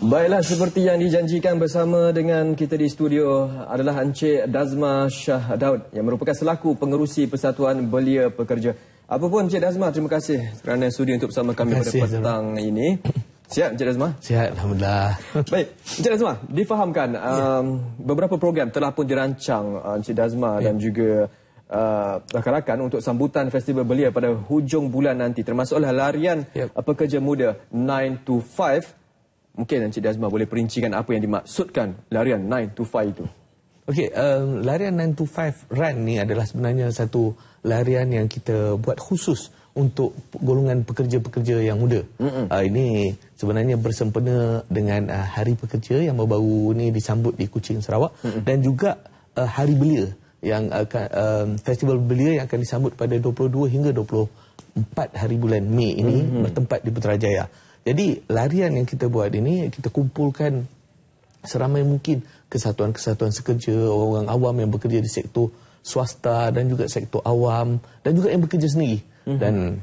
Baiklah, seperti yang dijanjikan bersama dengan kita di studio adalah Encik Dazma Shah Daud yang merupakan selaku pengerusi Persatuan Belia Pekerja. Apapun Encik Dazma, terima kasih kerana sudi untuk bersama kami pada petang ini. Sihat Encik Dazma? Sihat, Alhamdulillah. Baik, Encik Dazma, difahamkan um, beberapa program telah pun dirancang uh, Encik Dazma ya. dan juga uh, rakan-rakan untuk sambutan Festival Belia pada hujung bulan nanti termasuklah larian ya. pekerja muda 9 to 5 Mungkin Encik Dazma boleh perincikan apa yang dimaksudkan larian 9 to 5 itu. Okey, um, larian 9 to 5 run ni adalah sebenarnya satu larian yang kita buat khusus untuk golongan pekerja-pekerja yang muda. Mm-hmm. Uh, ini sebenarnya bersempena dengan uh, Hari Pekerja yang baru-baru ni disambut di Kuching, Sarawak mm-hmm. dan juga uh, Hari Belia yang akan um, festival belia yang akan disambut pada 22 hingga 24 hari bulan Mei ini mm-hmm. bertempat di Putrajaya. Jadi larian yang kita buat ini kita kumpulkan seramai mungkin kesatuan-kesatuan sekerja orang awam yang bekerja di sektor swasta dan juga sektor awam dan juga yang bekerja sendiri mm-hmm. dan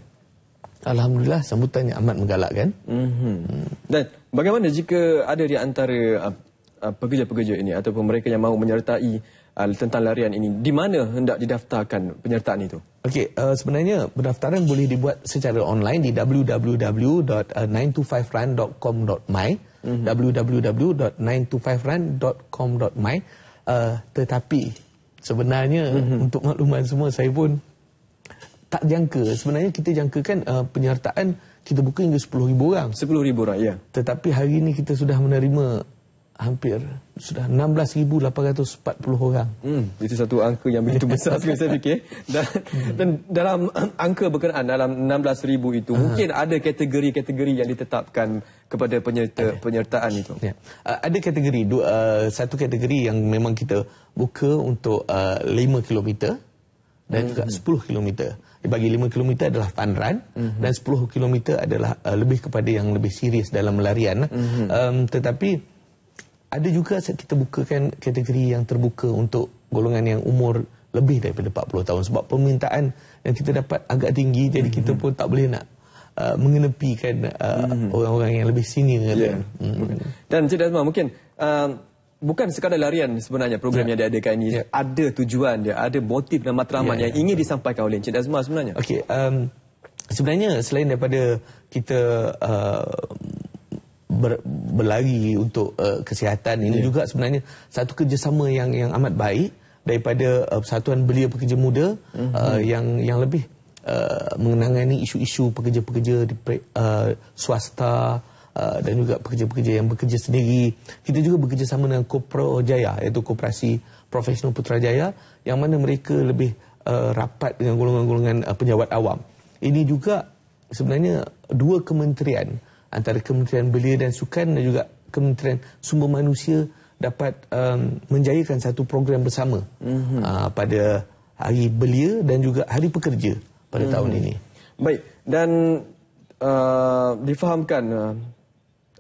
alhamdulillah sambutannya amat menggalakkan. Mm-hmm. Hmm. Dan bagaimana jika ada di antara uh, uh, pekerja-pekerja ini ataupun mereka yang mahu menyertai uh, tentang larian ini di mana hendak didaftarkan penyertaan itu? Okey, uh, sebenarnya pendaftaran boleh dibuat secara online di www.925run.com.my mm-hmm. www.925run.com.my uh, tetapi sebenarnya mm-hmm. untuk makluman semua saya pun tak jangka sebenarnya kita jangkakan uh, penyertaan kita buka hingga 10,000 orang 10,000 orang ya tetapi hari ini kita sudah menerima hampir sudah 16,840 orang. Hmm, itu satu angka yang begitu besar sekali saya fikir. Dan, dan dalam angka berkenaan dalam 16,000 itu, uh mungkin ada kategori-kategori yang ditetapkan kepada penyerta, penyertaan itu. Ya. Uh, ada kategori, dua, uh, satu kategori yang memang kita buka untuk uh, 5 km dan hmm. juga 10 km. Bagi 5 km adalah fun run hmm. dan 10 km adalah uh, lebih kepada yang lebih serius dalam larian. Hmm. Um, tetapi ada juga kita bukakan kategori yang terbuka untuk golongan yang umur lebih daripada 40 tahun sebab permintaan yang kita dapat agak tinggi jadi mm-hmm. kita pun tak boleh nak uh, mengenepikan uh, mm-hmm. orang-orang yang lebih senior yeah. mm-hmm. dan Cik Dazma mungkin uh, bukan sekadar larian sebenarnya program yeah. yang diadakan ini yeah. ada tujuan dia ada motif dan matlamat yeah. yang ingin disampaikan oleh Cik Dazma sebenarnya okey um, sebenarnya selain daripada kita uh, ber, berlari untuk uh, kesihatan ini yeah. juga sebenarnya satu kerjasama yang yang amat baik daripada uh, Persatuan Belia Pekerja Muda mm-hmm. uh, yang yang lebih uh, mengenangani isu-isu pekerja-pekerja di uh, swasta uh, dan juga pekerja-pekerja yang bekerja sendiri. Kita juga bekerjasama dengan Kopro Jaya iaitu Koperasi Profesional Putrajaya yang mana mereka lebih uh, rapat dengan golongan-golongan uh, penjawat awam. Ini juga sebenarnya dua kementerian antara Kementerian Belia dan Sukan dan juga Kementerian Sumber Manusia dapat um, menjayakan satu program bersama mm-hmm. uh, pada Hari Belia dan juga Hari Pekerja pada mm-hmm. tahun ini. Baik dan uh, difahamkan uh,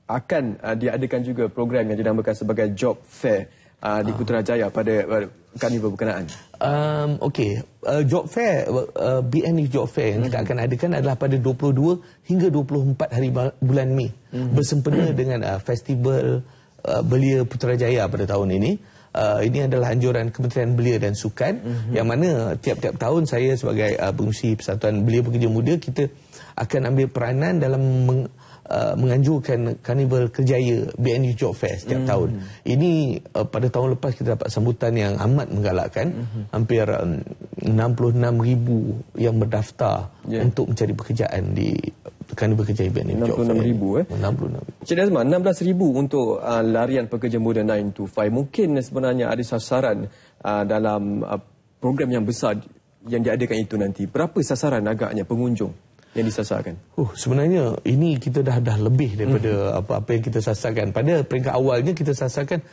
akan uh, diadakan juga program yang dinamakan sebagai Job Fair uh, di ah. Putrajaya pada uh, karnival berkenaan? Um, Okey, uh, job fair, uh, BNI Job Fair yang kita mm-hmm. akan adakan adalah pada 22 hingga 24 hari bulan Mei mm-hmm. bersempena dengan uh, festival uh, Belia Putrajaya pada tahun ini. Uh, ini adalah anjuran Kementerian Belia dan Sukan mm-hmm. yang mana tiap-tiap tahun saya sebagai uh, pengurusi Persatuan Belia Pekerja Muda kita akan ambil peranan dalam meng, uh, menganjurkan Karnival Kerjaya BNU Job Fair setiap mm. tahun. Ini uh, pada tahun lepas kita dapat sambutan yang amat menggalakkan. Mm-hmm. Hampir um, 66 ribu yang berdaftar yeah. untuk mencari pekerjaan di Karnival Kerjaya BNU Job Fair. 66 ribu eh? 66 Cik Desma, 16 ribu untuk uh, larian pekerja muda 9 to 5. Mungkin sebenarnya ada sasaran uh, dalam uh, program yang besar yang diadakan itu nanti. Berapa sasaran agaknya pengunjung? Yang disasarkan? Oh, sebenarnya ini kita dah dah lebih daripada hmm. apa-apa yang kita sasarkan. Pada peringkat awalnya kita sasarkan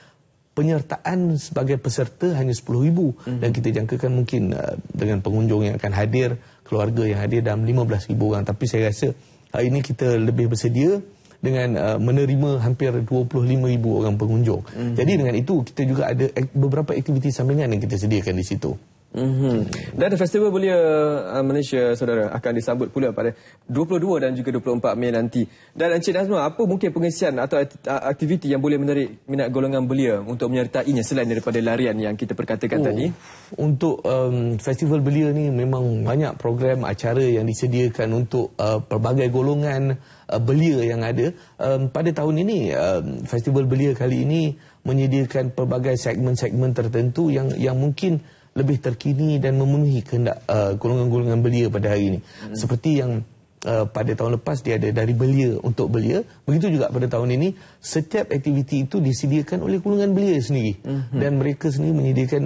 penyertaan sebagai peserta hanya 10,000 hmm. dan kita jangkakan mungkin uh, dengan pengunjung yang akan hadir, keluarga yang hadir dalam 15,000 orang. Tapi saya rasa hari ini kita lebih bersedia dengan uh, menerima hampir 25,000 orang pengunjung. Hmm. Jadi dengan itu kita juga ada beberapa aktiviti sampingan yang kita sediakan di situ. Mm-hmm. Dan festival belia uh, Malaysia saudara akan disambut pula pada 22 dan juga 24 Mei nanti. Dan Encik Nazma, apa mungkin pengisian atau aktiviti yang boleh menarik minat golongan belia untuk menyertainya selain daripada larian yang kita perkatakan oh, tadi? Untuk um, festival belia ni memang banyak program acara yang disediakan untuk uh, pelbagai golongan uh, belia yang ada. Um, pada tahun ini um, festival belia kali ini menyediakan pelbagai segmen-segmen tertentu yang yang mungkin lebih terkini dan memenuhi kehendak uh, golongan-golongan belia pada hari ini. Hmm. Seperti yang uh, pada tahun lepas dia ada dari belia untuk belia, begitu juga pada tahun ini setiap aktiviti itu disediakan oleh golongan belia sendiri hmm. dan mereka sendiri menyediakan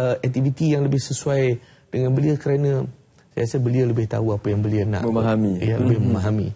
uh, aktiviti yang lebih sesuai dengan belia kerana saya rasa belia lebih tahu apa yang belia nak. Memahami. Ya, lebih hmm. memahami.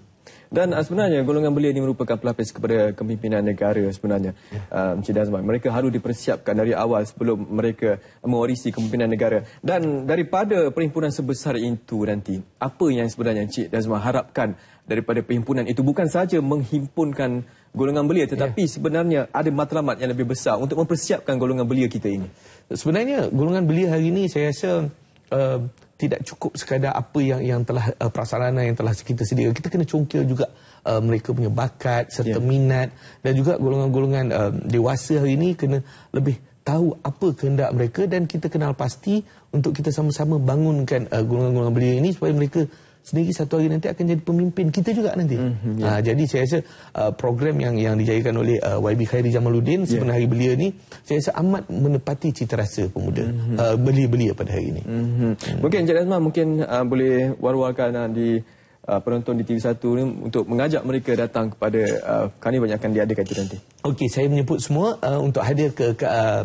Dan uh, sebenarnya golongan belia ini merupakan pelapis kepada kepimpinan negara sebenarnya. Ya. Uh, Encik Dazman. Mereka harus dipersiapkan dari awal sebelum mereka mewarisi kepimpinan negara. Dan daripada perhimpunan sebesar itu nanti, apa yang sebenarnya Encik Dazman harapkan daripada perhimpunan itu bukan saja menghimpunkan golongan belia tetapi ya. sebenarnya ada matlamat yang lebih besar untuk mempersiapkan golongan belia kita ini. Sebenarnya golongan belia hari ini saya rasa uh, tidak cukup sekadar apa yang yang telah uh, prasarana yang telah kita sediakan kita kena congkil juga uh, mereka punya bakat serta yeah. minat dan juga golongan-golongan uh, dewasa hari ini kena lebih tahu apa kehendak mereka dan kita kenal pasti untuk kita sama-sama bangunkan uh, golongan-golongan belia ini supaya mereka sendiri satu hari nanti akan jadi pemimpin kita juga nanti. Mm-hmm, yeah. uh, jadi saya rasa uh, program yang yang dijayakan oleh uh, YB Khairi Jamaluddin yeah. sebenarnya hari belia ni saya rasa amat menepati cita rasa pemuda mm-hmm. uh, belia-belia pada hari ini. Mm-hmm. Mm. Mungkin Encik Azman mungkin uh, boleh war-warkan uh, di uh, penonton di TV1 ni untuk mengajak mereka datang kepada uh, karnival yang akan diadakan itu nanti. Okey, saya menyebut semua uh, untuk hadir ke, ke uh,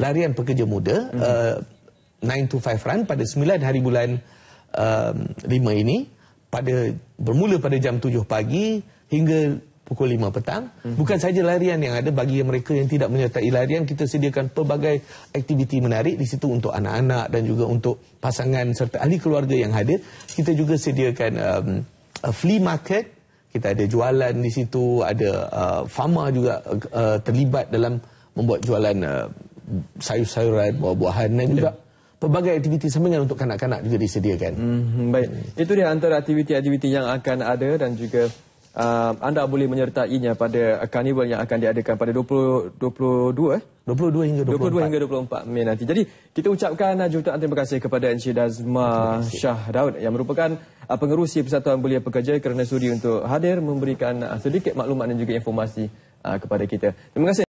larian pekerja muda mm-hmm. uh, 9 to 5 run pada 9 hari bulan um, lima ini pada bermula pada jam tujuh pagi hingga pukul lima petang. Hmm. Bukan saja larian yang ada bagi mereka yang tidak menyertai larian, kita sediakan pelbagai aktiviti menarik di situ untuk anak-anak dan juga untuk pasangan serta ahli keluarga yang hadir. Kita juga sediakan um, a flea market. Kita ada jualan di situ, ada uh, fama juga uh, terlibat dalam membuat jualan uh, sayur-sayuran, buah-buahan dan juga yeah pelbagai aktiviti sampingan untuk kanak-kanak juga disediakan. Hmm, baik. Itu dia antara aktiviti-aktiviti yang akan ada dan juga uh, anda boleh menyertainya pada karnival yang akan diadakan pada 20 22 eh? 22 hingga 24. 22 hingga 24 Mei nanti. Jadi kita ucapkan jutaan terima kasih kepada Encik Dazma Shah Daud yang merupakan uh, pengerusi Persatuan Belia Pekerja kerana sudi untuk hadir memberikan uh, sedikit maklumat dan juga informasi uh, kepada kita. Terima kasih.